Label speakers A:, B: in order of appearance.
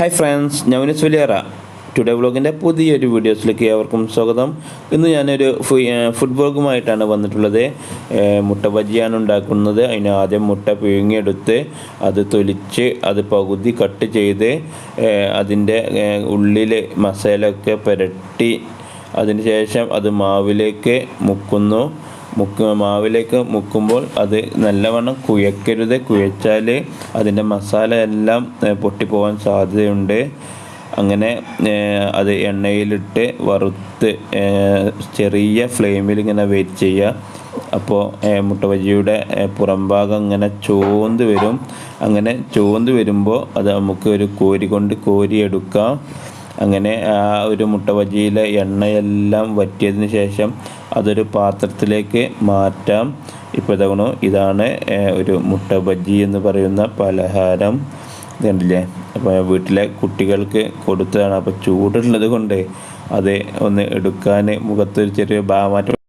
A: Hi friends വിനീസ് വലിയറ today വ്ളോഗിന്റെ പുതിയൊരു വീഡിയോസിലേക്ക് ഏവർക്കും സ്വാഗതം. ഇന്ന് ഞാനൊരു ഫുഡ് ബ്ലോഗുമായിട്ടാണ് വന്നിട്ടുള്ളത്. മുട്ട ബജിയാണ് ഉണ്ടാക്കുന്നത്. അതിന് ആദ്യം മുട്ട പിഴുങ്ങിയെടുത്ത് അത് തൊലിച്ച് അത് പകുതി കട്ട് ചെയ്ത് അതിന്റെ ഉള്ളിൽ മസാലയൊക്കെ പുരട്ടി അതിന് ശേഷം അത് മാവിലേക്ക് മുക്കുന്നു. മുക്ക് മാവിലേക്ക് മുക്കുമ്പോൾ അത് നല്ലവണ്ണം കുഴക്കരുത്. കുഴച്ചാൽ അതിന്റെ മസാല എല്ലാം പൊട്ടിപ്പോകാൻ സാധ്യതയുണ്ട്. അങ്ങനെ അത് എണ്ണയിലിട്ട് വറുത്ത് ചെറിയ ഫ്ലെയിമിൽ ഇങ്ങനെ വെയിറ്റ് ചെയ്യുക. അപ്പോൾ മുട്ടവജിയുടെ ഏർ പുറം ഭാഗം ഇങ്ങനെ ചോന്ത് വരും. അങ്ങനെ ചോന്ത് വരുമ്പോൾ അത് നമുക്ക് ഒരു കോരി കൊണ്ട് കോരിയെടുക്കാം അങ്ങനെ ആ ഒരു മുട്ടവജിയിലെ എണ്ണയെല്ലാം വറ്റിയതിന് ശേഷം അതൊരു പാത്രത്തിലേക്ക് മാറ്റാം. ഇപ്പോൾ ഇതാകണു ഇതാണ് ഒരു മുട്ട ബജ്ജി എന്ന് പറയുന്ന പലഹാരം. ഇതുണ്ടല്ലേ അപ്പോൾ വീട്ടിലെ കുട്ടികൾക്ക് കൊടുത്തതാണ്. അപ്പോൾ ചൂടുള്ളത് കൊണ്ട് അത് ഒന്ന് എടുക്കാൻ മുഖത്തൊരു ചെറിയ ഭാവമാറ്റം